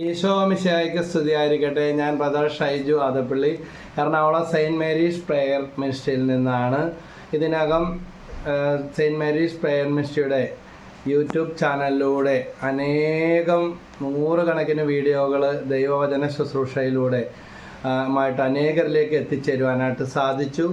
ഈശോ മിശിഹായ്ക്ക് സ്തുതിയായിരിക്കട്ടെ. ഞാൻ brother Shaiju Adappally Ernakulam saint Mary's prayer മിനിസ്ട്രിയിൽ നിന്നാണ്. ഇതിനകം സെയിന്റ് മേരീസ് പ്രെയർ മിനിസ്ട്രിയുടെ യൂട്യൂബ് ചാനലിലൂടെ അനേകം നൂറുകണക്കിന് വീഡിയോകൾ ദൈവവചന ശുശ്രൂഷയിലൂടെ മായിട്ട് അനേകരിലേക്ക് എത്തിച്ചേരുവാനായിട്ട് സാധിച്ചു.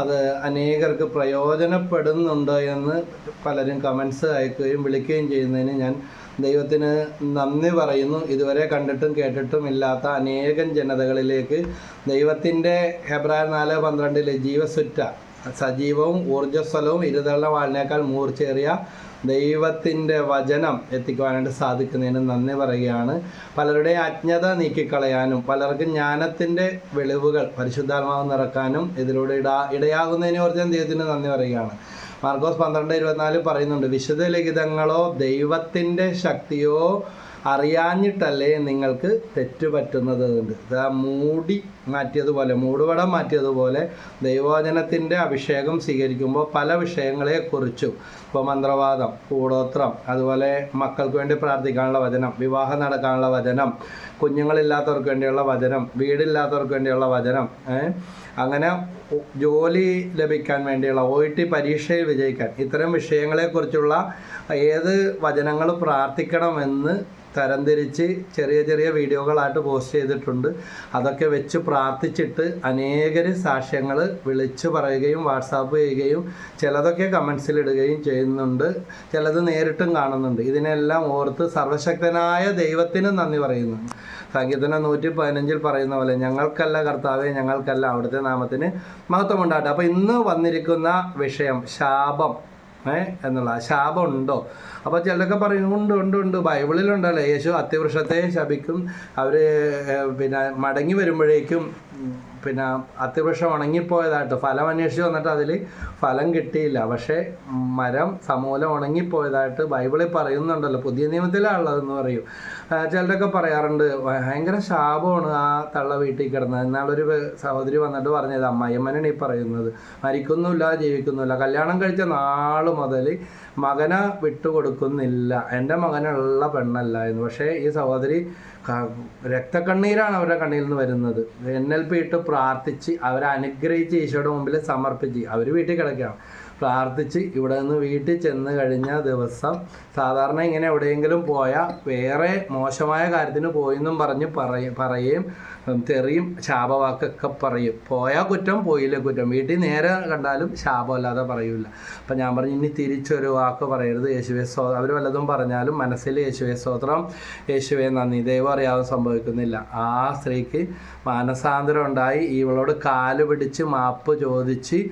അത് അനേകർക്ക് പ്രയോജനപ്പെടുന്നുണ്ട് എന്ന് പലരും കമൻസ് അയക്കുകയും വിളിക്കുകയും ചെയ്യുന്നതിന് ഞാൻ ദൈവത്തിന് നന്ദി പറയുന്നു. ഇതുവരെ കണ്ടിട്ടും കേട്ടിട്ടും ഇല്ലാത്ത അനേകം ജനതകളിലേക്ക് ദൈവത്തിന്റെ ഹെബ്രായർ നാല് പന്ത്രണ്ടിലെ ജീവസുറ്റ സജീവവും ഊർജസ്വലവും ഇരുതള്ള വാളിനേക്കാൾ മൂർച്ചേറിയ ദൈവത്തിന്റെ വചനം എത്തിക്കുവാനായിട്ട് സാധിക്കുന്നതിന് നന്ദി പറയുകയാണ്. പലരുടെ അജ്ഞത നീക്കിക്കളയാനും പലർക്കും ജ്ഞാനത്തിന്റെ വെളിവുകൾ പരിശുദ്ധാത്മാവ് നിറക്കാനും ഇതിലൂടെ ഇടാ ഇടയാകുന്നതിനെ ഓർത്ത് ഞാൻ ദൈവത്തിന് നന്ദി പറയുകയാണ്. മാർക്കോസ് പന്ത്രണ്ട് ഇരുപത്തിനാല് പറയുന്നുണ്ട് വിശുദ്ധ ലിഖിതങ്ങളോ ദൈവത്തിന്റെ ശക്തിയോ അറിയാഞ്ഞിട്ടല്ലേ നിങ്ങൾക്ക് തെറ്റ് പറ്റുന്നത് ഉണ്ട് മൂടി മാറ്റിയതുപോലെ മൂടുപടം മാറ്റിയതുപോലെ ദൈവവചനത്തിന്റെ അഭിഷേകം സ്വീകരിക്കുമ്പോൾ പല വിഷയങ്ങളെക്കുറിച്ചും ഇപ്പോൾ മന്ത്രവാദം കൂടോത്രം അതുപോലെ മക്കൾക്ക് വേണ്ടി പ്രാർത്ഥിക്കാനുള്ള വചനം വിവാഹം നടക്കാനുള്ള വചനം കുഞ്ഞുങ്ങളില്ലാത്തവർക്ക് വേണ്ടിയുള്ള വചനം വീടില്ലാത്തവർക്ക് വേണ്ടിയുള്ള വചനം അങ്ങനെ ജോലി ലഭിക്കാൻ വേണ്ടിയുള്ള ഒ ടി പരീക്ഷയിൽ വിജയിക്കാൻ ഇത്തരം വിഷയങ്ങളെക്കുറിച്ചുള്ള ഏത് വചനങ്ങൾ പ്രാർത്ഥിക്കണമെന്ന് തരംതിരിച്ച് ചെറിയ ചെറിയ വീഡിയോകളായിട്ട് പോസ്റ്റ് ചെയ്തിട്ടുണ്ട്. അതൊക്കെ വെച്ച് പ്രാർത്ഥിച്ചിട്ട് അനേകർ സാക്ഷ്യങ്ങൾ വിളിച്ചു പറയുകയും വാട്സാപ്പ് ചെയ്യുകയും ചിലതൊക്കെ കമൻസിൽ ഇടുകയും ചെയ്യുന്നുണ്ട്. ചിലത് നേരിട്ടും കാണുന്നുണ്ട്. ഇതിനെല്ലാം ഓർത്ത് സർവശക്തനായ ദൈവത്തിന് നന്ദി പറയുന്നു. സംഗീതന നൂറ്റി പതിനഞ്ചിൽ പറയുന്ന പോലെ ഞങ്ങൾക്കല്ല കർത്താവെ ഞങ്ങൾക്കല്ല അവിടുത്തെ നാമത്തിന് മഹത്വമുണ്ടാകട്ടെ. അപ്പോൾ ഇന്ന് വന്നിരിക്കുന്ന വിഷയം ശാപം. ഏ? എന്നുള്ള ശാപം ഉണ്ടോ അപ്പോൾ ചിലരൊക്കെ പറയും ഉണ്ട് ഉണ്ട് ഉണ്ട്. ബൈബിളിലുണ്ടല്ലോ യേശു അത്യവൃക്ഷത്തെ ശപിക്കും. അവർ പിന്നെ മടങ്ങി വരുമ്പോഴേക്കും പിന്നെ അത്യവൃക്ഷം ഉണങ്ങിപ്പോയതായിട്ട് ഫലം അന്വേഷിച്ച് വന്നിട്ട് അതിൽ ഫലം കിട്ടിയില്ല. പക്ഷേ മരം സമൂലം ഉണങ്ങിപ്പോയതായിട്ട് ബൈബിളിൽ പറയുന്നുണ്ടല്ലോ. പുതിയ നിയമത്തിലാണുള്ളതെന്ന് പറയും. ചിലരൊക്കെ പറയാറുണ്ട് ഭയങ്കര ശാപമാണ് ആ തള്ള വീട്ടിൽ കിടന്നത്. എന്നാളൊരു സഹോദരി വന്നിട്ട് പറഞ്ഞത് അമ്മയമ്മനാണ് ഈ പറയുന്നത്? മരിക്കുന്നുമില്ല ജീവിക്കുന്നുമില്ല. കല്യാണം കഴിച്ച നാൾ മുതൽ മകനെ വിട്ടുകൊടുക്കുന്നില്ല. എന്റെ മകനുള്ള പെണ്ണല്ല എന്ന് പക്ഷേ ഈ സഹോദരി രക്തക്കണ്ണീരാണ് അവരുടെ കണ്ണിൽ നിന്ന് വരുന്നത്. എൻ എൽ പി ഇട്ട് പ്രാർത്ഥിച്ച് അവരെ അനുഗ്രഹിച്ച് ഈശോയുടെ മുമ്പിൽ സമർപ്പിച്ച്. അവർ വീട്ടിൽ കിടക്കുകയാണ്. പ്രാർത്ഥിച്ച് ഇവിടെ നിന്ന് വീട്ടിൽ ചെന്ന് കഴിഞ്ഞ ദിവസം സാധാരണ ഇങ്ങനെ എവിടെയെങ്കിലും പോയാൽ വേറെ മോശമായ കാര്യത്തിന് പോയെന്നും പറഞ്ഞ് പറയും പറയുകയും തെറിയും ശാപവാക്കൊക്കെ പറയും. പോയാൽ കുറ്റം പോയില്ല കുറ്റം. വീട്ടിൽ നേരെ കണ്ടാലും ശാപമല്ലാതെ പറയൂല. അപ്പം ഞാൻ പറഞ്ഞു ഇനി തിരിച്ചൊരു വാക്ക് പറയരുത്. യേശുവെ സ്വ അവർ വല്ലതും പറഞ്ഞാലും മനസ്സിൽ യേശുവെ സ്തോത്രം യേശുവെ നന്ദി. ദൈവം അറിയാതെ സംഭവിക്കുന്നില്ല. ആ സ്ത്രീക്ക് മാനസാന്തരം ഉണ്ടായി. ഇവളോട് കാൽ പിടിച്ച് മാപ്പ് ചോദിച്ച്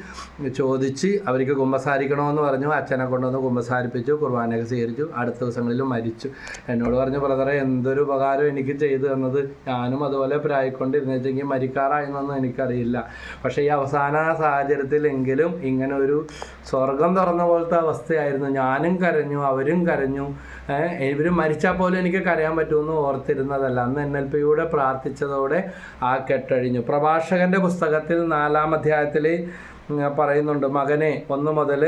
ചോദിച്ച് അവർക്ക് കുമ്പസാരിക്കണമെന്ന് പറഞ്ഞു. അച്ഛനെ കൊണ്ടുവന്ന് കുമ്പസാരിപ്പിച്ചു കുർബാനയൊക്കെ സ്വീകരിച്ചു. അടുത്ത ദിവസങ്ങളിലും മരിച്ചു. എന്നോട് പറഞ്ഞു ബ്രദറെ എന്തൊരു ഉപകാരം എനിക്ക് ചെയ്തു തന്നത്. ഞാനും അതുപോലെ പ്രായിക്കൊണ്ടിരുന്നെങ്കിൽ മരിക്കാറായെന്നൊന്നും എനിക്കറിയില്ല. പക്ഷേ ഈ അവസാന സാഹചര്യത്തിലെങ്കിലും ഇങ്ങനെ ഒരു സ്വർഗം തുറന്ന പോലത്തെ അവസ്ഥയായിരുന്നു. ഞാനും കരഞ്ഞു അവരും കരഞ്ഞു. ഇവർ മരിച്ചാൽ പോലും എനിക്ക് കരയാൻ പറ്റുമെന്ന് ഓർത്തിരുന്നതല്ല. അന്ന് എൻ എൽ പിയുടെ പ്രാർത്ഥിച്ചതോടെ ആ കെട്ടഴിഞ്ഞു. പ്രഭാഷകന്റെ പുസ്തകത്തിൽ നാലാം അധ്യായത്തിൽ പറയുന്നുണ്ട് മകനെ ഒന്ന് മുതൽ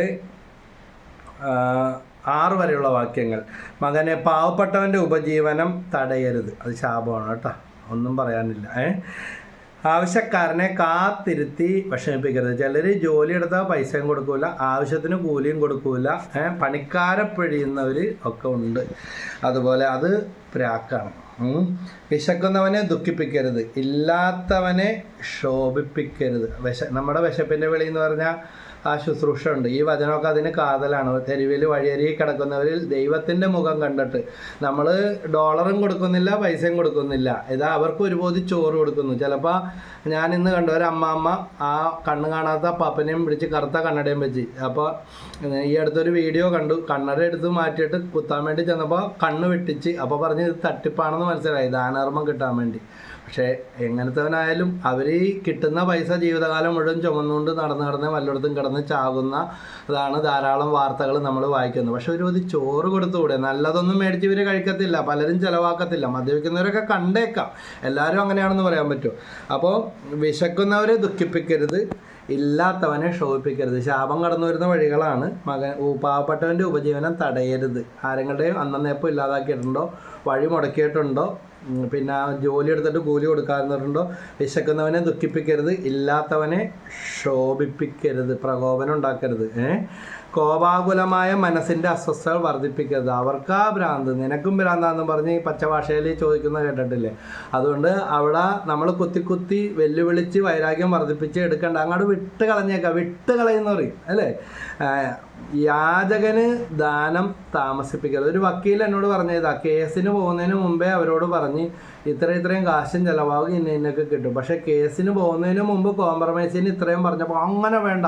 ആറ് വരെയുള്ള വാക്യങ്ങൾ. മകനെ പാവപ്പെട്ടവന്റെ ഉപജീവനം തടയരുത്. അത് ശാപമാണ് കേട്ടോ. ഒന്നും പറയാനില്ല. ഏ? ആവശ്യക്കാരനെ കാത്തിരുത്തി വിഷമിപ്പിക്കരുത്. ചിലർ ജോലി എടുത്താൽ പൈസയും കൊടുക്കൂല ആവശ്യത്തിന് കൂലിയും കൊടുക്കൂല പണിക്കാരെ പിഴിയുന്നവർ ഒക്കെ ഉണ്ട്. അതുപോലെ അത് പ്രാക്കാണ്. വിശക്കുന്നവനെ ദുഃഖിപ്പിക്കരുത്. ഇല്ലാത്തവനെ ശോഭിപ്പിക്കരുത്. വിശ നമ്മുടെ വിശപ്പിന്റെ വെളി എന്ന് പറഞ്ഞാൽ ആ ശുശ്രൂഷ ഉണ്ട്. ഈ വചനമൊക്കെ അതിന് കാതലാണ്. തെരുവിൽ വഴിയരികി കിടക്കുന്നവരിൽ ദൈവത്തിന്റെ മുഖം കണ്ടിട്ട്. നമ്മൾ ഡോളറും കൊടുക്കുന്നില്ല പൈസയും കൊടുക്കുന്നില്ല. ഇതാ അവർക്ക് ഒരുപോലെ ചോറ് കൊടുക്കുന്നു. ചിലപ്പോൾ ഞാൻ ഇന്ന് കണ്ട ഒരു അമ്മാമ്മ ആ കണ്ണ് കാണാത്ത പപ്പനെയും പിടിച്ച് കറുത്ത കണ്ണടയും വെച്ച്. അപ്പോൾ ഈ അടുത്തൊരു വീഡിയോ കണ്ടു. കണ്ണട എടുത്ത് മാറ്റിയിട്ട് കുത്താൻ വേണ്ടി ചെന്നപ്പോൾ കണ്ണ് വെട്ടിച്ച് അപ്പോൾ പറഞ്ഞ് ഇത് തട്ടിപ്പാണെന്ന് മനസ്സിലായി. ദാനാർമ്മം കിട്ടാൻ വേണ്ടി. പക്ഷേ എങ്ങനത്തവനായാലും അവർ ഈ കിട്ടുന്ന പൈസ ജീവിതകാലം മുഴുവൻ ചുമന്നുകൊണ്ട് നടന്ന് നടന്ന് വല്ലയിടത്തും കിടന്ന് ചാകുന്ന അതാണ് ധാരാളം വാർത്തകൾ നമ്മൾ വായിക്കുന്നത്. പക്ഷെ ഒരു ഇത് ചോറ് കൊടുത്തുകൂടെ? നല്ലതൊന്നും മേടിച്ച് ഇവർ കഴിക്കത്തില്ല. പലരും ചിലവാക്കത്തില്ല. മദ്യപിക്കുന്നവരൊക്കെ കണ്ടേക്കാം. എല്ലാവരും അങ്ങനെയാണെന്ന് പറയാൻ പറ്റുമോ അപ്പോൾ വിശക്കുന്നവരെ ദുഃഖിപ്പിക്കരുത്. ഇല്ലാത്തവനെ ക്ഷോഭിപ്പിക്കരുത് ശാപം കടന്നു വരുന്ന വഴികളാണ് മകൻ പാവപ്പെട്ടവന്റെ ഉപജീവനം തടയരുത്. ആരെങ്ങളുടെയും അന്നേപ്പം ഇല്ലാതാക്കിയിട്ടുണ്ടോ? വഴി മുടക്കിയിട്ടുണ്ടോ? പിന്നെ ജോലി എടുത്തിട്ട് കൂലി കൊടുക്കാറുണ്ടോ വിശക്കുന്നവനെ ദുഃഖിപ്പിക്കരുത് ഇല്ലാത്തവനെ ശോഭിപ്പിക്കരുത് പ്രകോപനം ഉണ്ടാക്കരുത് ഏ? കോപാകുലമായ മനസ്സിന്റെ അസ്വസ്ഥതകൾ വർദ്ധിപ്പിക്കരുത്. അവർക്കാ ഭ്രാന്ത്. നിനക്കും ഭ്രാന്താന്ന് പറഞ്ഞ് ഈ പച്ചഭാഷയിൽ ചോദിക്കുന്നത് കേട്ടിട്ടില്ലേ? അതുകൊണ്ട് അവിടെ നമ്മൾ കുത്തി കുത്തി വെല്ലുവിളിച്ച് വൈരാഗ്യം വർദ്ധിപ്പിച്ച് എടുക്കണ്ട. അങ്ങോട്ട് വിട്ട് കളഞ്ഞേക്കാം. വിട്ട് കളയുന്ന പറയും അല്ലേ യാചകന് ദാനം താമസിപ്പിക്കരുത്. ഒരു വക്കീൽ എന്നോട് പറഞ്ഞതാ കേസിന് പോകുന്നതിന് മുമ്പേ അവരോട് പറഞ്ഞ് ഇത്ര ഇത്രയും കാശും ചിലവാകും ഇന്ന ഇന്നൊക്കെ കിട്ടും. പക്ഷേ കേസിന് പോകുന്നതിന് മുമ്പ് കോംപ്രമൈസിന് ഇത്രയും പറഞ്ഞപ്പോൾ അങ്ങനെ വേണ്ട.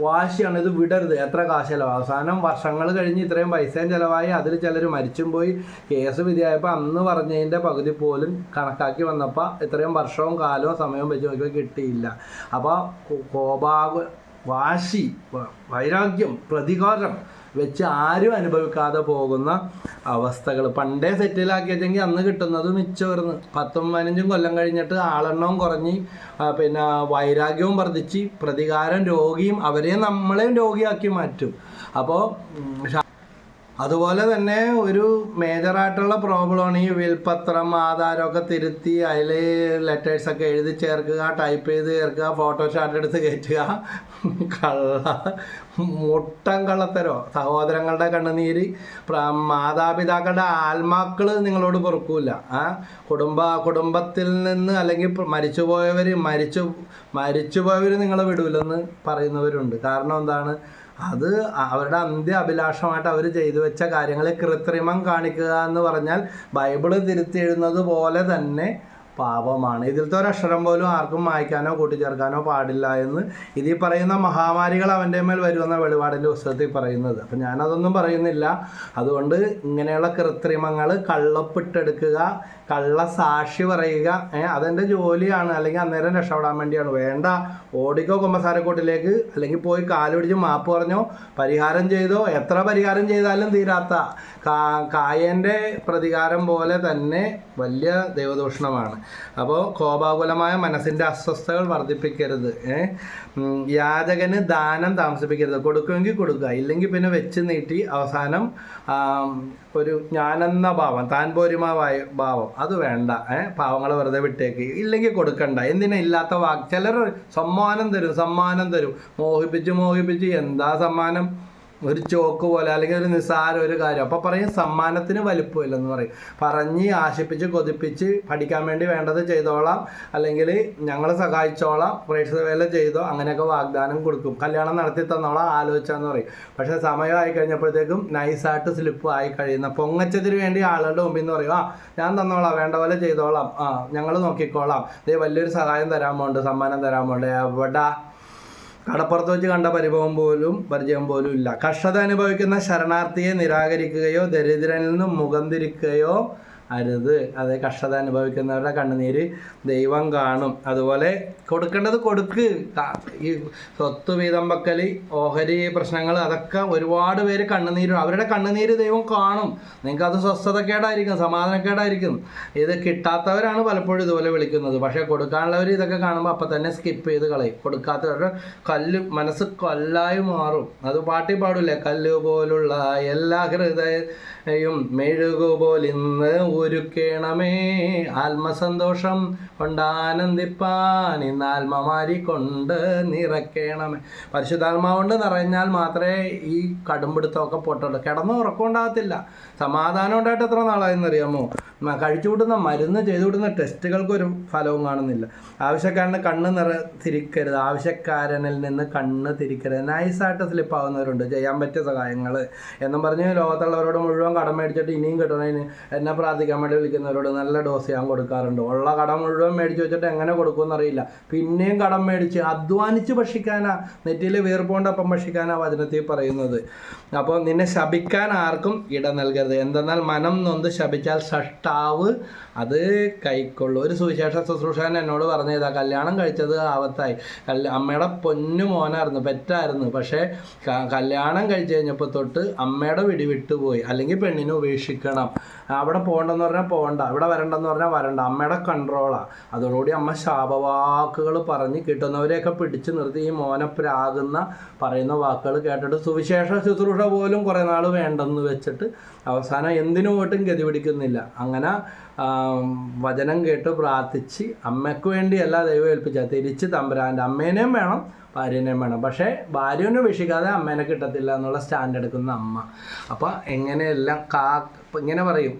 വാശിയാണ് ഇത് വിടരുത്. എത്ര കാശ് ചിലവാകും അവസാനം വർഷങ്ങൾ കഴിഞ്ഞ് ഇത്രയും പൈസയും ചിലവായി അതിൽ ചിലർ മരിച്ചും പോയി. കേസ് വിധിയായപ്പോൾ അന്ന് പറഞ്ഞതിന്റെ പകുതി പോലും കണക്കാക്കി വന്നപ്പോൾ ഇത്രയും വർഷവും കാലവും സമയവും വെച്ച് നോക്കിയപ്പോൾ കിട്ടിയില്ല. അപ്പോൾ കോപാകു വാശി വൈരാഗ്യം പ്രതികാരം വെച്ച് ആരും അനുഭവിക്കാതെ പോകുന്ന അവസ്ഥകൾ. പണ്ടേ സെറ്റിലാക്കിയിട്ടെങ്കിൽ അന്ന് കിട്ടുന്നത് മിച്ചമായിരുന്നു പത്തും പതിനഞ്ചും കൊല്ലം കഴിഞ്ഞിട്ട് ആളെണ്ണവും കുറഞ്ഞ് പിന്നെ വൈരാഗ്യവും വർദ്ധിച്ച് പ്രതികാരം രോഗിയും അവരെയും നമ്മളെയും രോഗിയാക്കി മാറ്റും. അപ്പോൾ അതുപോലെ തന്നെ ഒരു മേജറായിട്ടുള്ള പ്രോബ്ലമാണ് ഈ വിൽപത്രം ആധാരമൊക്കെ തിരുത്തി അതിൽ ലെറ്റേഴ്സൊക്കെ എഴുതി ചേർക്കുക ടൈപ്പ് ചെയ്ത് ചേർക്കുക ഫോട്ടോഷാട്ട് എടുത്ത് കയറ്റുക. കള്ള മുട്ടം കള്ളത്തരോ? സഹോദരങ്ങളുടെ കണ്ണുനീര്. മാതാപിതാക്കളുടെ ആത്മാക്കൾ നിങ്ങളോട് പൊറുക്കൂല. ആ കുടുംബ കുടുംബത്തിൽ നിന്ന് അല്ലെങ്കിൽ മരിച്ചുപോയവർ മരിച്ചു മരിച്ചുപോയവർ നിങ്ങളെ വിടൂലെന്ന് പറയുന്നവരുണ്ട്. കാരണം എന്താണ്? അത് അവരുടെ അന്ത്യ അഭിലാഷമായിട്ട് അവർ ചെയ്തു വെച്ച കാര്യങ്ങളെ കൃത്രിമം കാണിക്കുക എന്ന് പറഞ്ഞാൽ ബൈബിൾ തിരുത്തി പോലെ തന്നെ പാപമാണ്. ഇതിലത്തെ ഒരു അക്ഷരം പോലും ആർക്കും വായിക്കാനോ കൂട്ടിച്ചേർക്കാനോ പാടില്ല എന്ന് ഇതിൽ പറയുന്ന മഹാമാരികൾ അവന്റെ മേൽ വരുമെന്ന വെളിപാടിന്റെ പുസ്തകത്തിൽ പറയുന്നത്. അപ്പം ഞാനതൊന്നും പറയുന്നില്ല. അതുകൊണ്ട് ഇങ്ങനെയുള്ള കൃത്രിമങ്ങൾ കള്ളപ്പിട്ടെടുക്കുക കള്ള സാക്ഷി പറയുക ഏഹ് അതെന്റെ ജോലിയാണ് അല്ലെങ്കിൽ അന്നേരം രക്ഷപ്പെടാൻ വേണ്ടിയാണ്. വേണ്ട ഓടിക്കോ കുമ്പസാരക്കോട്ടിലേക്ക് അല്ലെങ്കിൽ പോയി കാലുപിടിച്ച് മാപ്പ് പറഞ്ഞോ പരിഹാരം ചെയ്തോ എത്ര പരിഹാരം ചെയ്താലും തീരാത്ത കാ പ്രതികാരം പോലെ തന്നെ വലിയ ദൈവദൂഷണമാണ്. അപ്പോൾ കോപാകുലമായ മനസ്സിന്റെ അസ്വസ്ഥതകൾ വർദ്ധിപ്പിക്കരുത് യാചകന് ദാനം താമസിപ്പിക്കരുത്. കൊടുക്കുമെങ്കിൽ കൊടുക്കുക ഇല്ലെങ്കിൽ പിന്നെ വെച്ച് നീട്ടി അവസാനം ഒരു ഞാനെന്ന ഭാവം താൻ പോരുമാവായ ഭാവം അത് വേണ്ട ഏഹ് പാവങ്ങൾ വെറുതെ വിട്ടേക്ക്. ഇല്ലെങ്കിൽ കൊടുക്കണ്ട. എന്തിനാ ഇല്ലാത്ത വാക്ക്? ചിലർ സമ്മാനം തരും സമ്മാനം തരും. മോഹിപ്പിച്ച് മോഹിപ്പിച്ച്. എന്താ സമ്മാനം? ഒരു ചോക്ക് പോലെ അല്ലെങ്കിൽ ഒരു നിസ്സാര ഒരു കാര്യം. അപ്പോൾ പറയും സമ്മാനത്തിന് വലിപ്പമില്ലെന്ന് പറയും. പറഞ്ഞ് ആശിപ്പിച്ച് കൊതിപ്പിച്ച് പഠിക്കാൻ വേണ്ടി വേണ്ടത് ചെയ്തോളാം. അല്ലെങ്കിൽ ഞങ്ങളെ സഹായിച്ചോളാം പ്രേക്ഷക വേല ചെയ്തോ അങ്ങനെയൊക്കെ വാഗ്ദാനം കൊടുക്കും. കല്യാണം നടത്തി തന്നോളാം ആലോചിച്ചാന്ന് പറയും. പക്ഷേ സമയമായി കഴിഞ്ഞപ്പോഴത്തേക്കും നൈസായിട്ട് സ്ലിപ്പ് ആയി കഴിയുന്ന പൊങ്ങച്ചതിന് വേണ്ടി ആളുകളുടെ മുമ്പിൽ നിന്ന് പറയും ആ ഞാൻ തന്നോളാം വേണ്ട പോലെ ചെയ്തോളാം. ആ ഞങ്ങൾ നോക്കിക്കോളാം. ദേ വലിയൊരു സഹായം തരാൻ പോണ്ട് സമ്മാനം തരാൻ പോണ്ട്. എവിടാ കടപ്പുറത്ത് വെച്ച് കണ്ട പരിഭവം പോലും പരിചയം പോലും ഇല്ല. കഷ്ടത അനുഭവിക്കുന്ന ശരണാർത്ഥിയെ നിരാകരിക്കുകയോ ദരിദ്രനിൽ നിന്നും മുഖം തിരിക്കുകയോ അരുത്. അത് കഷ്ടത അനുഭവിക്കുന്നവരുടെ കണ്ണുനീര് ദൈവം കാണും. അതുപോലെ കൊടുക്കേണ്ടത് കൊടുക്ക്. ഈ സ്വത്ത് വീതം വെക്കൽ ഓഹരി പ്രശ്നങ്ങൾ അതൊക്കെ ഒരുപാട് പേര് കണ്ണുനീര് അവരുടെ കണ്ണുനീര് ദൈവം കാണും. നിങ്ങൾക്ക് അത് സ്വസ്ഥതക്കേടായിരിക്കും സമാധാനക്കേടായിരിക്കും. ഇത് കിട്ടാത്തവരാണ് പലപ്പോഴും ഇതുപോലെ വിളിക്കുന്നത്. പക്ഷേ കൊടുക്കാനുള്ളവർ ഇതൊക്കെ കാണുമ്പോൾ അപ്പം തന്നെ സ്കിപ്പ് ചെയ്ത് കളയും. കൊടുക്കാത്തവരുടെ കല്ല് മനസ്സ് കല്ലായി മാറും. അത് പാട്ടി പാടില്ലേ കല്ല് പോലുള്ള എല്ലാ ഹൃദയം മെഴുകുപോലിന്ന് ഒരുക്കേണമേ. ആത്മസന്തോഷം കൊണ്ടാനന്ദിപ്പാൻ ഇന്ന് ആത്മമാരി കൊണ്ട് നിറക്കേണമേ. പരിശുദ്ധാത്മാവുണ്ട് നിറഞ്ഞാൽ മാത്രമേ ഈ കടുംപിടുത്തമൊക്കെ പൊട്ടുള്ളൂ. കിടന്ന് ഉറക്കമുണ്ടാകത്തില്ല. സമാധാനം ഉണ്ടായിട്ട് എത്ര നാളായെന്നറിയാമോ? കഴിച്ചു വിടുന്ന മരുന്ന് ചെയ്തു വിടുന്ന ടെസ്റ്റുകൾക്ക് ഒരു ഫലവും കാണുന്നില്ല. ആവശ്യക്കാരന് കണ്ണ് നിറ തിരിക്കരുത്. ആവശ്യക്കാരനിൽ നിന്ന് കണ്ണ് തിരിക്കരുത്. നൈസായിട്ട് സ്ലിപ്പാവുന്നവരുണ്ട്. ചെയ്യാൻ പറ്റിയ സഹായങ്ങൾ എന്നും പറഞ്ഞ് ലോകത്തുള്ളവരോട് മുഴുവൻ കടം മേടിച്ചിട്ട് ഇനിയും കിട്ടണതിന് എന്നെ പ്രാർത്ഥിക്കാൻ വേണ്ടി വിളിക്കുന്നവരോട് നല്ല ഡോസ് ഞാൻ കൊടുക്കാറുണ്ട്. ഉള്ള കടം മുഴുവൻ മേടിച്ച് വെച്ചിട്ട് എങ്ങനെ കൊടുക്കുമെന്ന് അറിയില്ല. പിന്നെയും കടം മേടിച്ച് അധ്വാനിച്ച് ഭക്ഷിക്കാനാ നെറ്റിയിൽ വീർപ്പുകൊണ്ടപ്പം ഭക്ഷിക്കാനാ വചനത്തിൽ പറയുന്നത്. അപ്പോൾ നിന്നെ ശപിക്കാൻ ആർക്കും ഇട നൽകരുത്. എന്തെന്നാൽ മനം നൊന്ത് ശപിച്ചാൽ ഷഷ്ടാവ് അത് കൈക്കൊള്ളു. ഒരു സുവിശേഷ ശുശ്രൂഷകൻ എന്നോട് പറഞ്ഞതാ കല്യാണം കഴിച്ചത് ആവത്തായി അമ്മയുടെ പൊന്നു മോനായിരുന്നു പെറ്റായിരുന്നു. പക്ഷേ കല്യാണം കഴിച്ചു കഴിഞ്ഞപ്പോൾ തൊട്ട് അമ്മയുടെ വിടി വിട്ടുപോയി. അല്ലെങ്കിൽ പെണ്ണിനെ ഉപേക്ഷിക്കണം. അവിടെ പോകണ്ടെന്ന് പറഞ്ഞാൽ പോകണ്ട ഇവിടെ വരണ്ടെന്ന് പറഞ്ഞാൽ വരണ്ട അമ്മയുടെ കൺട്രോളാണ് അതോടുകൂടി അമ്മ ശാപവാക്കുകൾ പറഞ്ഞ് കിട്ടുന്നവരെയൊക്കെ പിടിച്ചു നിർത്തി ഈ മോനപ്രാകുന്ന പറയുന്ന വാക്കുകൾ കേട്ടിട്ട് സുവിശേഷ ശുശ്രൂഷ പോലും കുറേ നാൾ വേണ്ടെന്ന് വെച്ചിട്ട് അവസാനം എന്തിനു പോയിട്ടും ഗതി പിടിക്കുന്നില്ല. അങ്ങനെ വചനം കേട്ട് പ്രാർത്ഥിച്ച് അമ്മയ്ക്ക് വേണ്ടിയല്ല ദൈവം ഏൽപ്പിച്ച. തിരിച്ച് തമ്പുരാന്റെ അമ്മേനെയും വേണം ഭാര്യനെയും വേണം. പക്ഷേ ഭാര്യനെ വിഷിക്കാതെ അമ്മേനെ കിട്ടത്തില്ല എന്നുള്ള സ്റ്റാൻഡ് എടുക്കുന്ന അമ്മ. അപ്പോൾ എങ്ങനെയെല്ലാം കാ ഇങ്ങനെ പറയും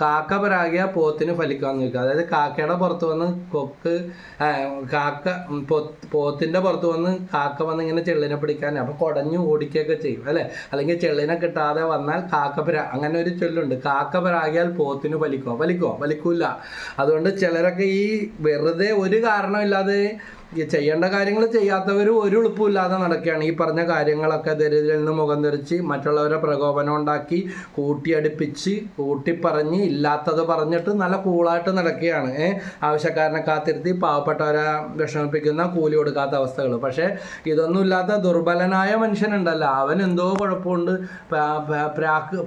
കാക്ക പരാകിയ പോത്തിന് ഫലിക്കാന്ന് ചോദിക്കുക അതായത് കാക്കയുടെ പുറത്ത് വന്ന് കൊക്ക് കാക്ക ഉം, പൊ- പോത്തിന്റെ പുറത്ത് വന്ന് കാക്ക വന്ന് ഇങ്ങനെ ചെള്ളിനെ പിടിക്കാൻ അപ്പോൾ കുടഞ്ഞു ഓടിക്കുകയൊക്കെ ചെയ്യും അല്ലേ? അല്ലെങ്കിൽ ചെള്ളിനെ കിട്ടാതെ വന്നാൽ കാക്ക പരാ അങ്ങനെ ഒരു ചൊല്ലുണ്ട്. കാക്ക പരാകിയാൽ പോത്തിന് ഫലിക്കുമോ ഫലിക്കുമോ ഫലിക്കൂല. അതുകൊണ്ട് ചിലരൊക്കെ ഈ വെറുതെ ഒരു കാരണമില്ലാതെ ചെയ്യേണ്ട കാര്യങ്ങൾ ചെയ്യാത്തവർ ഒരു എളുപ്പമില്ലാതെ നടക്കുകയാണ്. ഈ പറഞ്ഞ കാര്യങ്ങളൊക്കെ ദരിദ്രയിൽ നിന്ന് മുഖം തെറിച്ച് മറ്റുള്ളവരെ പ്രകോപനം ഉണ്ടാക്കി കൂട്ടിയടുപ്പിച്ച് കൂട്ടിപ്പറഞ്ഞ് ഇല്ലാത്തത് പറഞ്ഞിട്ട് നല്ല കൂളായിട്ട് നടക്കുകയാണ്. ഏഹ് ആവശ്യക്കാരനെ കാത്തിരുത്തി പാവപ്പെട്ടവരെ വിഷമിപ്പിക്കുന്ന കൂലി കൊടുക്കാത്ത അവസ്ഥകൾ പക്ഷേ ഇതൊന്നും ഇല്ലാത്ത ദുർബലനായ മനുഷ്യനുണ്ടല്ലോ. അവൻ എന്തോ കുഴപ്പമുണ്ട്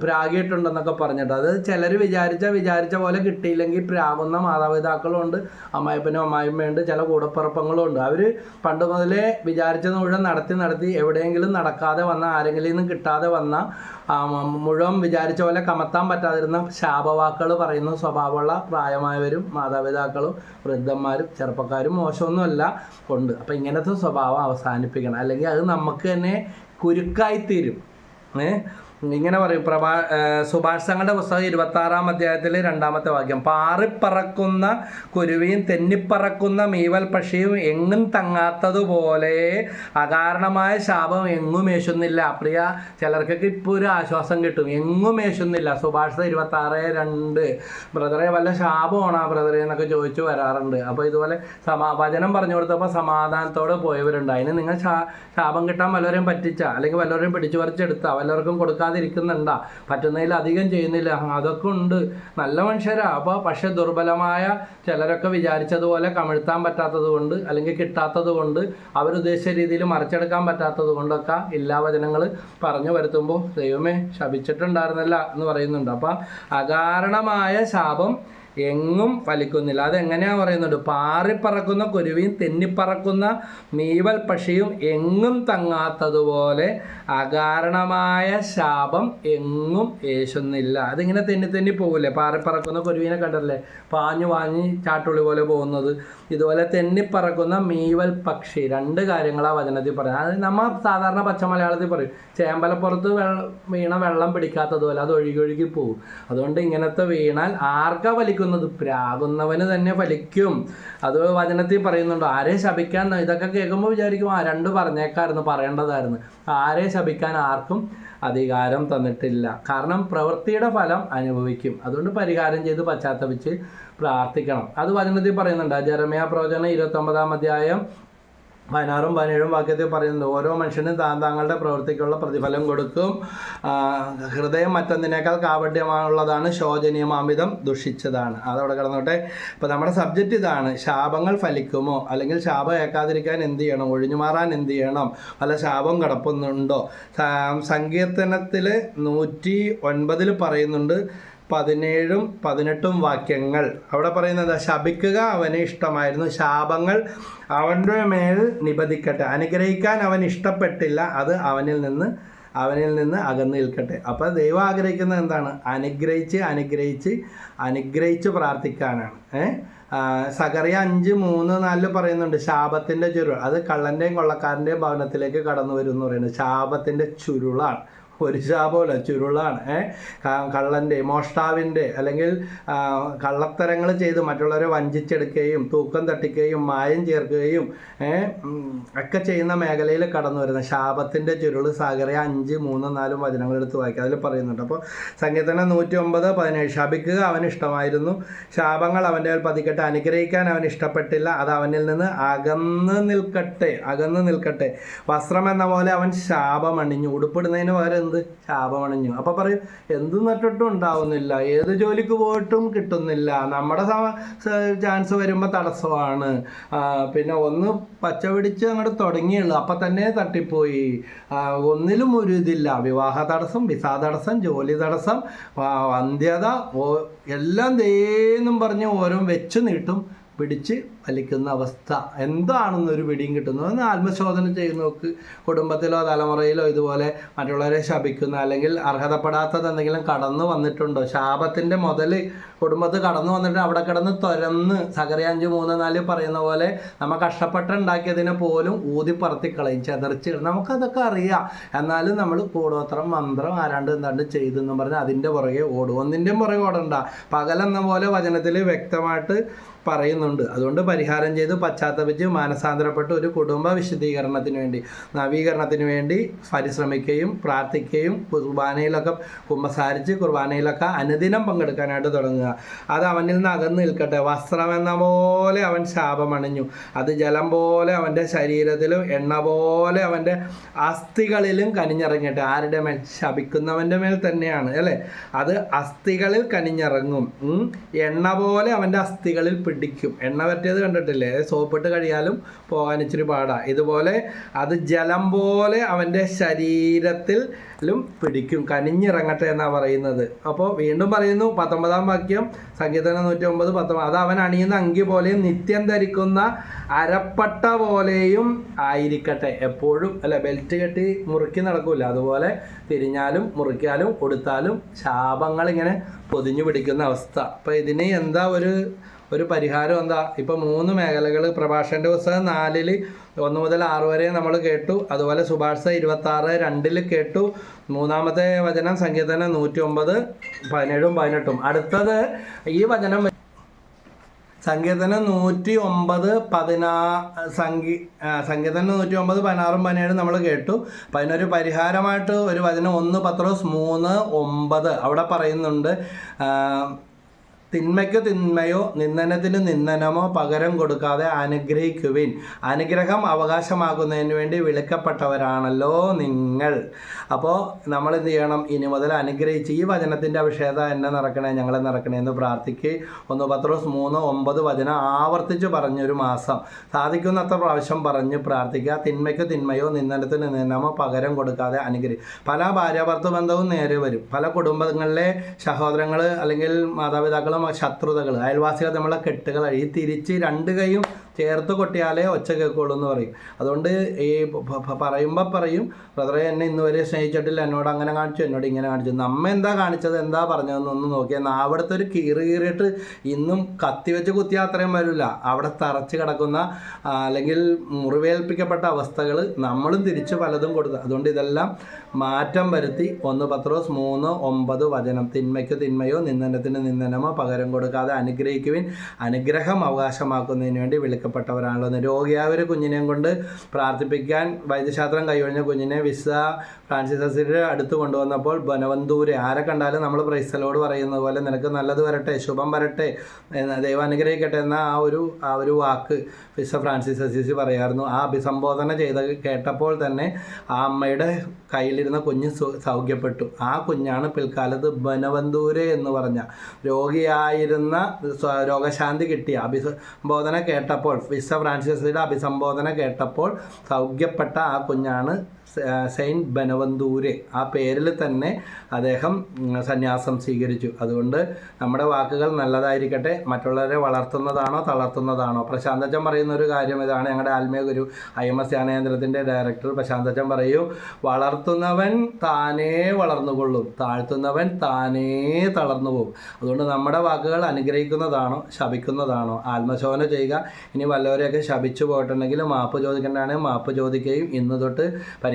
പ്രാഗിയിട്ടുണ്ടെന്നൊക്കെ പറഞ്ഞിട്ട്. അത് ചിലർ വിചാരിച്ച വിചാരിച്ച പോലെ കിട്ടിയില്ലെങ്കിൽ പ്രാകുന്ന മാതാപിതാക്കളും ഉണ്ട് അമ്മായിപ്പനും അമ്മായിമ്മയുണ്ട് ചില കൂടപ്പിറപ്പങ്ങളും ഉണ്ട് അവർ പണ്ട് മുതലേ വിചാരിച്ചത് മുഴുവൻ നടത്തി നടത്തി എവിടെയെങ്കിലും നടക്കാതെ വന്ന ആരെങ്കിലും നിന്നും കിട്ടാതെ വന്ന മുഴുവൻ വിചാരിച്ച പോലെ കമത്താൻ പറ്റാതിരുന്ന ശാപവാക്കുകൾ പറയുന്ന സ്വഭാവമുള്ള പ്രായമായവരും മാതാപിതാക്കളും വൃദ്ധന്മാരും ചെറുപ്പക്കാരും മോശമൊന്നുമല്ല ഉണ്ട്. അപ്പം ഇങ്ങനത്തെ സ്വഭാവം അവസാനിപ്പിക്കണം. അല്ലെങ്കിൽ അത് നമുക്ക് തന്നെ കുരുക്കായിത്തീരും. ഏ? ഇങ്ങനെ പറയും. പ്രഭാ സുഭാഷ് പുസ്തകം ഇരുപത്തി ആറാം അധ്യായത്തിലെ രണ്ടാമത്തെ വാക്യം. പാറിപ്പറക്കുന്ന കുരുവിയും തെന്നിപ്പറക്കുന്ന മീവൽ പക്ഷിയും എങ്ങും തങ്ങാത്തതുപോലെ അകാരണമായ ശാപം എങ്ങും ഏശുന്നില്ല. പ്രിയ ചിലർക്കൊക്കെ ഇപ്പോൾ ഒരു ആശ്വാസം കിട്ടും. എങ്ങും ഏശുന്നില്ല. സുഭാഷ് ഇരുപത്തി ആറ് രണ്ട്. ബ്രദറെ വല്ല ശാപമാണോ ബ്രദറെ? എന്നൊക്കെ ചോദിച്ചു വരാറുണ്ട്. അപ്പോൾ ഇതുപോലെ സമാ വചനം പറഞ്ഞു കൊടുത്തപ്പോൾ സമാധാനത്തോടെ പോയവരുണ്ട്. അതിന് നിങ്ങൾ ശാപം കിട്ടാൻ വല്ലവരെയും പറ്റിച്ച അല്ലെങ്കിൽ വല്ലവരെയും പിടിച്ചു പറിച്ചെടുത്ത വല്ലവർക്കും കൊടുക്കാതിരിക്കുന്നുണ്ടാ പറ്റുന്നതിൽ അധികം ചെയ്യുന്നില്ല. അതൊക്കെ ഉണ്ട്. നല്ല മനുഷ്യരാ. അപ്പോൾ പക്ഷെ ദുർബലമായ ചിലരൊക്കെ വിചാരിച്ചതുപോലെ കമിഴ്ത്താൻ പറ്റാത്തത് കൊണ്ട് അല്ലെങ്കിൽ കിട്ടാത്തത് കൊണ്ട് അവരുദ്ദേശിച്ച രീതിയിൽ മറിച്ചെടുക്കാൻ പറ്റാത്തത് കൊണ്ടൊക്കെ എല്ലാ വചനങ്ങൾ പറഞ്ഞു വരുത്തുമ്പോൾ ദൈവമേ ശപിച്ചിട്ടുണ്ടായിരുന്നില്ല എന്ന് പറയുന്നുണ്ട്. അപ്പം അകാരണമായ ശാപം എങ്ങും ഫലിക്കുന്നില്ല. അതെങ്ങനെയാ പറയുന്നുണ്ട് പാറിപ്പറക്കുന്ന കുരുവിയും തെന്നിപ്പറക്കുന്ന മീവൽ പക്ഷിയും എങ്ങും തങ്ങാത്തതുപോലെ അകാരണമായ ശാപം എങ്ങും ഏശുന്നില്ല. അതിങ്ങനെ തെന്നി തെന്നി പോകില്ലേ പാറിപ്പറക്കുന്ന കുരുവിനെ കണ്ടല്ലേ? പാഞ്ഞു വാങ്ങി ചാട്ടുള്ളി പോലെ പോകുന്നത്. ഇതുപോലെ തെന്നിപ്പറക്കുന്ന മീവൽ പക്ഷി. രണ്ട് കാര്യങ്ങളാണ് വചനത്തിൽ പറയുന്നത്. അത് നമ്മൾ സാധാരണ പച്ച മലയാളത്തിൽ പറയും. ചേമ്പലപ്പുറത്ത് വെള്ളം വീണ വെള്ളം പിടിക്കാത്തതുപോലെ അത് ഒഴുകി ഒഴുകി പോകും അതുകൊണ്ട് ഇങ്ങനത്തെ വീണാൽ ആർക്കാ ഫലിക്കുന്നത് പ്രാകുന്നവന് തന്നെ ഫലിക്കും. അത് വചനത്തിൽ പറയുന്നുണ്ട്. ആരെ ശപിക്കാൻ? ഇതൊക്കെ കേൾക്കുമ്പോൾ വിചാരിക്കും ആ രണ്ട് പറഞ്ഞേക്കായിരുന്നു പറയേണ്ടതായിരുന്നു. ആരെ ശപിക്കാൻ ആർക്കും അധികാരം തന്നിട്ടില്ല. കാരണം പ്രവൃത്തിയുടെ ഫലം അനുഭവിക്കും. അതുകൊണ്ട് പരിഹാരം ചെയ്ത് പശ്ചാത്തപിച്ച് പ്രാർത്ഥിക്കണം. അത് വചനത്തിൽ പറയുന്നുണ്ട്. ജെറമിയ പ്രവചനം ഇരുപത്തൊമ്പതാം അധ്യായം പതിനാറും പതിനേഴും വാക്യത്തിൽ പറയുന്നുണ്ട് ഓരോ മനുഷ്യനും താൻ താങ്കളുടെ പ്രവൃത്തിക്കുള്ള പ്രതിഫലം കൊടുക്കും. ഹൃദയം മറ്റൊന്നിനേക്കാൾ കാപട്യമാണുള്ളതാണ് ശോചനീയമാമിതം ദുഷിച്ചതാണ്. അതവിടെ കിടന്നോട്ടെ. ഇപ്പം നമ്മുടെ സബ്ജക്റ്റ് ഇതാണ് ശാപങ്ങൾ ഫലിക്കുമോ? അല്ലെങ്കിൽ ശാപം ഏക്കാതിരിക്കാൻ എന്ത് ചെയ്യണം? ഒഴിഞ്ഞു മാറാൻ എന്ത് ചെയ്യണം? വല്ല ശാപം കിടപ്പുന്നുണ്ടോ? സങ്കീർത്തനത്തിൽ നൂറ്റി ഒൻപതിൽ പറയുന്നുണ്ട് പതിനേഴും പതിനെട്ടും വാക്യങ്ങൾ. അവിടെ പറയുന്നത് ശപിക്കുക അവന് ഇഷ്ടമായിരുന്നു. ശാപങ്ങൾ അവന്റെ മേൽ നിബദിക്കട്ടെ അനുഗ്രഹിക്കാൻ അവൻ ഇഷ്ടപ്പെട്ടില്ല. അത് അവനിൽ നിന്ന് അവനിൽ നിന്ന് അകന്നു നിൽക്കട്ടെ. അപ്പോൾ ദൈവം ആഗ്രഹിക്കുന്നത് എന്താണ്? അനുഗ്രഹിച്ച് അനുഗ്രഹിച്ച് അനുഗ്രഹിച്ച് പ്രാർത്ഥിക്കാനാണ്. ഏ? സകറിയ അഞ്ച് മൂന്ന് നാല് പറയുന്നുണ്ട് ശാപത്തിന്റെ ചുരുൾ. അത് കള്ളന്റെയും കൊള്ളക്കാരന്റെയും ഭവനത്തിലേക്ക് കടന്നു വരും എന്ന് പറയുന്നത് ശാപത്തിന്റെ ചുരുളാണ്. ഒരു ശാപമല്ല ചുരുളാണ്. കള്ളന്റെ മോഷ്ടാവിന്റെ അല്ലെങ്കിൽ കള്ളത്തരങ്ങൾ ചെയ്ത് മറ്റുള്ളവരെ വഞ്ചിച്ചെടുക്കുകയും തൂക്കം തട്ടിക്കുകയും മായം ചേർക്കുകയും ഒക്കെ ചെയ്യുന്ന മേഖലയിൽ കടന്നു വരുന്ന ശാപത്തിന്റെ ചുരുൾ സാഗറിയ അഞ്ച് മൂന്ന് നാലും വചനങ്ങൾ എടുത്ത് വായിക്കുക. അതിൽ പറയുന്നുണ്ട് അപ്പോൾ സംഗീതന നൂറ്റി ഒമ്പത് പതിനേഴ് ശപിക്കുക അവന് ഇഷ്ടമായിരുന്നു. ശാപങ്ങൾ അവന്റെ മേൽ പതിക്കട്ടെ അനുഗ്രഹിക്കാൻ അവൻ ഇഷ്ടപ്പെട്ടില്ല. അത് അവനിൽ നിന്ന് അകന്ന് നിൽക്കട്ടെ അകന്ന് നിൽക്കട്ടെ. വസ്ത്രം എന്ന പോലെ അവൻ ശാപം അണിഞ്ഞു ഉടുപ്പിടുന്നതിന് പകരം എന്ത് ശാപമണിഞ്ഞു. അപ്പൊ പറയും എന്ത് നട്ടിട്ടും ഉണ്ടാവുന്നില്ല. ഏത് ജോലിക്ക് പോയിട്ടും കിട്ടുന്നില്ല. നമ്മുടെ ചാൻസ് വരുമ്പോൾ തടസ്സമാണ്. പിന്നെ ഒന്ന് പച്ച പിടിച്ച് അങ്ങോട്ട് തുടങ്ങിയുള്ളൂ. അപ്പം തന്നെ തട്ടിപ്പോയി. ഒന്നിലും ഒരു ഇതില്ല. വിവാഹ തടസ്സം വിസ തടസ്സം ജോലി തടസ്സം അന്ത്യത എല്ലാം ദേന്നും പറഞ്ഞ് ഓരോ വെച്ച് നീട്ടും. പിടിച്ച് വലിക്കുന്ന അവസ്ഥ. എന്താണെന്നൊരു പിടിയും കിട്ടുന്നു. എന്ന് ആത്മശോധന ചെയ്ത് നോക്ക് കുടുംബത്തിലോ തലമുറയിലോ ഇതുപോലെ മറ്റുള്ളവരെ ശപിക്കുന്ന അല്ലെങ്കിൽ അർഹതപ്പെടാത്തത് എന്തെങ്കിലും കടന്നു വന്നിട്ടുണ്ടോ? ശാപത്തിന്റെ മുതൽ കുടുംബത്ത് കടന്നു വന്നിട്ട് അവിടെ കിടന്ന് തുരന്ന് സകറി അഞ്ച് മൂന്ന് നാല് പറയുന്ന പോലെ നമ്മൾ കഷ്ടപ്പെട്ടുണ്ടാക്കിയതിനെ പോലും ഊതിപ്പറത്തി കളയും ചെതറിച്ച്. നമുക്കതൊക്കെ അറിയാം. എന്നാലും നമ്മൾ കൂടോത്രം മന്ത്രം ആരാണ്ട് എന്താണ്ട് ചെയ്തെന്നും പറഞ്ഞ് അതിന്റെ പുറകെ ഓടും. ഒന്നിന്റെയും പുറകെ ഓടണ്ട. പകലെന്ന പോലെ വചനത്തിൽ വ്യക്തമായിട്ട് പറയുന്നുണ്ട്. അതുകൊണ്ട് പരിഹാരം ചെയ്ത് പശ്ചാത്തപിച്ച് മാനസാന്തരപ്പെട്ട് ഒരു കുടുംബ വിശദീകരണത്തിന് വേണ്ടി. നവീകരണത്തിന് വേണ്ടി പരിശ്രമിക്കുകയും പ്രാർത്ഥിക്കുകയും കുർബാനയിലൊക്കെ കുമ്പസാരിച്ച് കുർബാനയിലൊക്കെ അനുദിനം പങ്കെടുക്കാനായിട്ട് തുടങ്ങുക. അത് അവനിൽ നിന്ന് അകന്ന് നിൽക്കട്ടെ. വസ്ത്രമെന്ന പോലെ അവൻ ശാപമണിഞ്ഞു അത് ജലം പോലെ അവന്റെ ശരീരത്തിലും എണ്ണ പോലെ അവന്റെ അസ്ഥികളിലും കനിഞ്ഞിറങ്ങട്ടെ. ആരുടെ മേൽ? ശപിക്കുന്നവന്റെ മേൽ തന്നെയാണ്. അല്ലേ? അത് അസ്ഥികളിൽ കനിഞ്ഞിറങ്ങും. എണ്ണ പോലെ അവന്റെ അസ്ഥികളിൽ പിടിക്കും. എണ്ണ പറ്റിയത് കണ്ടിട്ടില്ലേ? സോപ്പിട്ട് കഴിയാലും പോകാൻ ഇച്ചിരി പാടാ. ഇതുപോലെ അത് ജലം പോലെ അവന്റെ ശരീരത്തിലും പിടിക്കും. കനിഞ്ഞിറങ്ങട്ടെ എന്നാണ് പറയുന്നത്. അപ്പോൾ വീണ്ടും പറയുന്നു പത്തൊമ്പതാം വാക്യം സംഗീതന നൂറ്റി ഒമ്പത് പത്തൊമ്പത് അത് അവൻ അണിയുന്ന അങ്കി പോലെയും നിത്യം ധരിക്കുന്ന അരപ്പട്ട പോലെയും ആയിരിക്കട്ടെ. എപ്പോഴും അല്ല ബെൽറ്റ് കെട്ടി മുറുക്കി നടക്കൂല. അതുപോലെ തിരിഞ്ഞാലും മുറിക്കാലും കൊടുത്താലും ശാപങ്ങൾ ഇങ്ങനെ പൊതിഞ്ഞു പിടിക്കുന്ന അവസ്ഥ. അപ്പോൾ ഇതിന് എന്താ ഒരു ഒരു പരിഹാരം എന്താ? ഇപ്പം മൂന്ന് മേഖലകൾ പ്രഭാഷന്റെ പുസ്തകം നാലിൽ ഒന്ന് മുതൽ ആറ് വരെ നമ്മൾ കേട്ടു. അതുപോലെ സുഭാഷ് ഇരുപത്തി ആറ് രണ്ടിൽ കേട്ടു. മൂന്നാമത്തെ വചനം സംഗീതനം നൂറ്റി ഒമ്പത് പതിനേഴും പതിനെട്ടും. അടുത്തത് ഈ വചനം സങ്കീർത്തനം നൂറ്റി ഒമ്പത് പതിനാ സംഗീ സങ്കീർത്തനം നൂറ്റി ഒമ്പത് പതിനാറും പതിനേഴും നമ്മൾ കേട്ടു. അപ്പം അതിനൊരു പരിഹാരമായിട്ട് ഒരു വചനം ഒന്ന് പത്രോസ് മൂന്ന് ഒമ്പത് അവിടെ പറയുന്നുണ്ട്. തിന്മയ്ക്ക് തിന്മയോ നിന്ദനത്തിന് നിന്ദനമോ പകരം കൊടുക്കാതെ അനുഗ്രഹിക്കുവിൻ. അനുഗ്രഹം അവകാശമാകുന്നതിന് വേണ്ടി വിളിക്കപ്പെട്ടവരാണല്ലോ നിങ്ങൾ. അപ്പോൾ നമ്മൾ എന്ത് ചെയ്യണം? ഇനി മുതൽ അനുഗ്രഹിച്ച് ഈ വചനത്തിന്റെ അഭിഷേകത എന്നെ നിറക്കണേ ഞങ്ങളെ നടക്കണേ എന്ന് പ്രാർത്ഥിക്കുക ഒന്ന് പത്രോസ് മൂന്ന് ഒമ്പത് വചനം ആവർത്തിച്ച് പറഞ്ഞൊരു മാസം. സാധിക്കുന്നത്ര പ്രാവശ്യം പറഞ്ഞ് പ്രാർത്ഥിക്കുക. തിന്മയ്ക്ക് തിന്മയോ നിന്ദനത്തിന് നിന്ദനമോ പകരം കൊടുക്കാതെ അനുഗ്രഹി പല ഭാര്യാഭർത്തൃ ബന്ധവും നേരെ വരും. പല കുടുംബങ്ങളിലെ സഹോദരങ്ങൾ അല്ലെങ്കിൽ മാതാപിതാക്കളും ശത്രുതകൾ അയൽവാസികൾ നമ്മളെ കെട്ടുകൾ ഈ തിരിച്ച് രണ്ട് കൈയും ചേർത്ത് കൊട്ടിയാലേ ഒച്ച കേൾക്കുള്ളൂ എന്ന് പറയും. അതുകൊണ്ട് ഈ പറയുമ്പോൾ പറയും ബ്രദറെ എന്നെ ഇന്ന് വരെ സ്നേഹിച്ചിട്ടില്ല. എന്നോട് അങ്ങനെ കാണിച്ചു എന്നോട് ഇങ്ങനെ കാണിച്ചു. നമ്മ എന്താ കാണിച്ചത്? എന്താ പറഞ്ഞതെന്ന് ഒന്ന് നോക്കിയാൽ അവിടുത്തെ ഒരു കീറി കീറിയിട്ട് ഇന്നും കത്തി വെച്ച് കുത്തിയാൽ അത്രയും വരില്ല അവിടെ തറച്ച് കിടക്കുന്ന അല്ലെങ്കിൽ മുറിവേൽപ്പിക്കപ്പെട്ട അവസ്ഥകൾ നമ്മളും തിരിച്ച് പലതും കൊടുത്തു. അതുകൊണ്ട് ഇതെല്ലാം മാറ്റം വരുത്തി ഒന്ന് പത്രോസ് മൂന്ന് ഒമ്പത് വചനം. തിന്മയ്ക്ക് തിന്മയോ നിന്ദനത്തിന് നിന്ദനമോ പകരം കൊടുക്കാതെ അനുഗ്രഹിക്കുവിൻ അനുഗ്രഹം അവകാശമാക്കുന്നതിന് വേണ്ടി വിളിക്കപ്പെട്ടവരാണല്ലോ. രോഗിയായ ഒരു കുഞ്ഞിനെയും കൊണ്ട് പ്രാർത്ഥിപ്പിക്കാൻ വൈദ്യശാസ്ത്രം കൈവഴിഞ്ഞ കുഞ്ഞിനെ വിസ ഫ്രാൻസിസ് അസിയുടെ അടുത്ത് കൊണ്ടുവന്നപ്പോൾ ബനവന്തൂര്. ആരെ കണ്ടാലും നമ്മൾ പ്രൈസലോട് പറയുന്നത് പോലെ നിനക്ക് നല്ലത് വരട്ടെ ശുഭം വരട്ടെ ദൈവം അനുഗ്രഹിക്കട്ടെ എന്ന ആ ഒരു ആ ഒരു വാക്ക് വിശ ഫ്രാൻസിസ് അസീസി പറയായിരുന്നു ആ അഭിസംബോധന ചെയ്ത കേട്ടപ്പോൾ തന്നെ ആ അമ്മയുടെ കയ്യിലിരുന്ന കുഞ്ഞ് സൗഖ്യപ്പെട്ടു. ആ കുഞ്ഞാണ് പിൽക്കാലത്ത് ബനവന്തൂര് എന്ന് പറഞ്ഞ രോഗിയായിരുന്ന രോഗശാന്തി കിട്ടിയ. അഭിസംബോധന കേട്ടപ്പോൾ വിശ ഫ്രാൻസിസ് അസീസിയുടെ അഭിസംബോധന കേട്ടപ്പോൾ സൗഖ്യപ്പെട്ട ആ കുഞ്ഞാണ് സെയിന്റ് ബനവന്തൂര്. ആ പേരിൽ തന്നെ അദ്ദേഹം സന്യാസം സ്വീകരിച്ചു. അതുകൊണ്ട് നമ്മുടെ വാക്കുകൾ നല്ലതായിരിക്കട്ടെ. മറ്റുള്ളവരെ വളർത്തുന്നതാണോ തളർത്തുന്നതാണോ? പ്രശാന്തച്ചൻ പറയുന്ന ഒരു കാര്യം ഇതാണ്. ഞങ്ങളുടെ ആത്മീയ ഗുരു ഐ എം എസ് ധ്യാനകേന്ദ്രത്തിന്റെ ഡയറക്ടർ പ്രശാന്തച്ചൻ പറയൂ വളർത്തുന്നവൻ താനേ വളർന്നുകൊള്ളും. താഴ്ത്തുന്നവൻ താനേ തളർന്നു പോകും അതുകൊണ്ട് നമ്മുടെ വാക്കുകൾ അനുഗ്രഹിക്കുന്നതാണോ ശപിക്കുന്നതാണോ? ആത്മശോധന ചെയ്യുക. ഇനി വല്ലവരെയൊക്കെ ശപിച്ചു പോയിട്ടുണ്ടെങ്കിൽ മാപ്പ് ചോദിക്കേണ്ടതാണ്. മാപ്പ് ചോദിക്കുകയും ഇന്ന് തൊട്ട്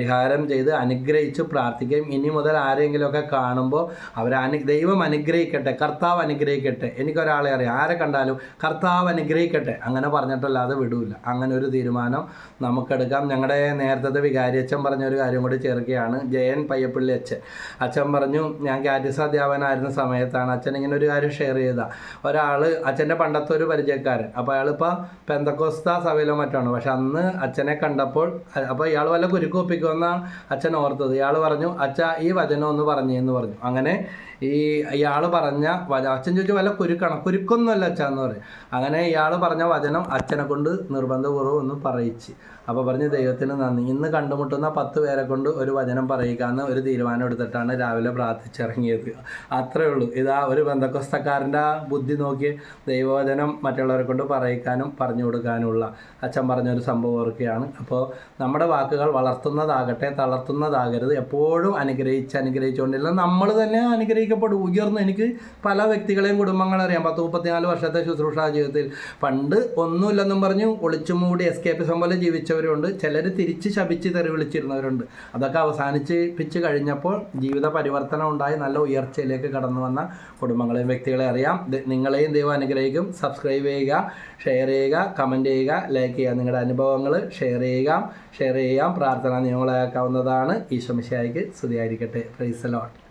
പരിഹാരം ചെയ്ത് അനുഗ്രഹിച്ച് പ്രാർത്ഥിക്കുകയും ഇനി മുതൽ ആരെങ്കിലുമൊക്കെ കാണുമ്പോൾ അവരെ അനു ദൈവം അനുഗ്രഹിക്കട്ടെ കർത്താവ് അനുഗ്രഹിക്കട്ടെ. എനിക്കൊരാളെ അറിയാം. ആരെ കണ്ടാലും കർത്താവ് അനുഗ്രഹിക്കട്ടെ. അങ്ങനെ പറഞ്ഞിട്ടല്ലാതെ വിടൂല. അങ്ങനെ ഒരു തീരുമാനം നമുക്കെടുക്കാം. ഞങ്ങളുടെ നേരത്തെ വികാരി അച്ഛൻ പറഞ്ഞ ഒരു കാര്യം കൂടി ചേർക്കുകയാണ്. ജയൻ പയ്യപ്പള്ളി അച്ഛൻ. അച്ഛൻ പറഞ്ഞു ഞാൻ കാറ്റസ് അധ്യാപകനായിരുന്ന സമയത്താണ് അച്ഛൻ ഇങ്ങനെ ഒരു കാര്യം ഷെയർ ചെയ്ത ഒരാൾ അച്ഛന്റെ പണ്ടത്തെ ഒരു പരിചയക്കാരൻ. അപ്പോൾ അയാളിപ്പോൾ പെന്തക്കോസ്ത സഭയിലോ മറ്റാണ് പക്ഷെ അന്ന് അച്ഛനെ കണ്ടപ്പോൾ അപ്പോൾ ഇയാൾ വല്ല കുരുക്ക് ഒപ്പിക്കുമെന്നാണ് അച്ഛൻ ഓർത്തത്. ഇയാൾ പറഞ്ഞു അച്ഛ ഈ വചനം ഒന്ന് പറഞ്ഞേന്ന് പറഞ്ഞു. അങ്ങനെ ഈ ഇയാൾ പറഞ്ഞ അച്ഛൻ ചോദിച്ചു വല്ല കുരുക്കാണ് കുരുക്കൊന്നുമല്ല അച്ഛാന്ന് പറയും. അങ്ങനെ ഇയാൾ പറഞ്ഞ വചനം അച്ഛനെ കൊണ്ട് നിർബന്ധപൂർവം ഒന്ന് പറയിച്ച്. അപ്പോൾ പറഞ്ഞ് ദൈവത്തിന് നന്ദി. ഇന്ന് കണ്ടുമുട്ടുന്ന പത്ത് പേരെ കൊണ്ട് ഒരു വചനം പറയിക്കാന്ന് ഒരു തീരുമാനം എടുത്തിട്ടാണ് രാവിലെ പ്രാർത്ഥിച്ചിറങ്ങിയത്. അത്രേ ഉള്ളൂ. ഇതാ ഒരു ബന്ധക്കസ്ഥക്കാരന്റെ ബുദ്ധി നോക്കി ദൈവവചനം മറ്റുള്ളവരെ കൊണ്ട് പറയിക്കാനും പറഞ്ഞു കൊടുക്കാനുമുള്ള അച്ഛൻ പറഞ്ഞൊരു സംഭവം ഓർക്കുകയാണ്. അപ്പോൾ നമ്മുടെ വാക്കുകൾ വളർത്തുന്നതാകട്ടെ തളർത്തുന്നതാകരുത്. എപ്പോഴും അനുഗ്രഹിച്ച് അനുഗ്രഹിച്ചുകൊണ്ടില്ല നമ്മൾ തന്നെ അനുഗ്രഹിക്കപ്പെടും ഉയർന്ന് എനിക്ക് പല വ്യക്തികളെയും കുടുംബങ്ങളെ അറിയാം. പത്ത് മുപ്പത്തിനാല് വർഷത്തെ ശുശ്രൂഷ ജീവിതത്തിൽ. പണ്ട് ഒന്നുമില്ലെന്നും പറഞ്ഞു പറഞ്ഞ് ഒളിച്ചുമൂടി എസ്കേപ്പിസം പോലെ ജീവിച്ചവരുണ്ട്. ചിലർ തിരിച്ച് ശപിച്ച് തെറി വിളിച്ചിരുന്നവരുണ്ട്. അതൊക്കെ അവസാനിപ്പിച്ച് കഴിഞ്ഞപ്പോൾ ജീവിത പരിവർത്തനം ഉണ്ടായി. നല്ല ഉയർച്ചയിലേക്ക് കടന്നു വന്ന കുടുംബങ്ങളെയും വ്യക്തികളെ അറിയാം. നിങ്ങളെയും ദൈവം അനുഗ്രഹിക്കും. സബ്സ്ക്രൈബ് ചെയ്യുക ഷെയർ ചെയ്യുക കമന്റ് ചെയ്യുക ലൈക്ക് ചെയ്യുക. നിങ്ങളുടെ അനുഭവങ്ങൾ ഷെയർ ചെയ്യുക ഷെയർ ചെയ്യാം പ്രാർത്ഥന നിയമങ്ങളാക്കാവുന്നതാണ് ഈശ്വമിശായിക്ക് സ്തുതിയായിരിക്കട്ടെ. പ്രൈസ് ലോട്ട്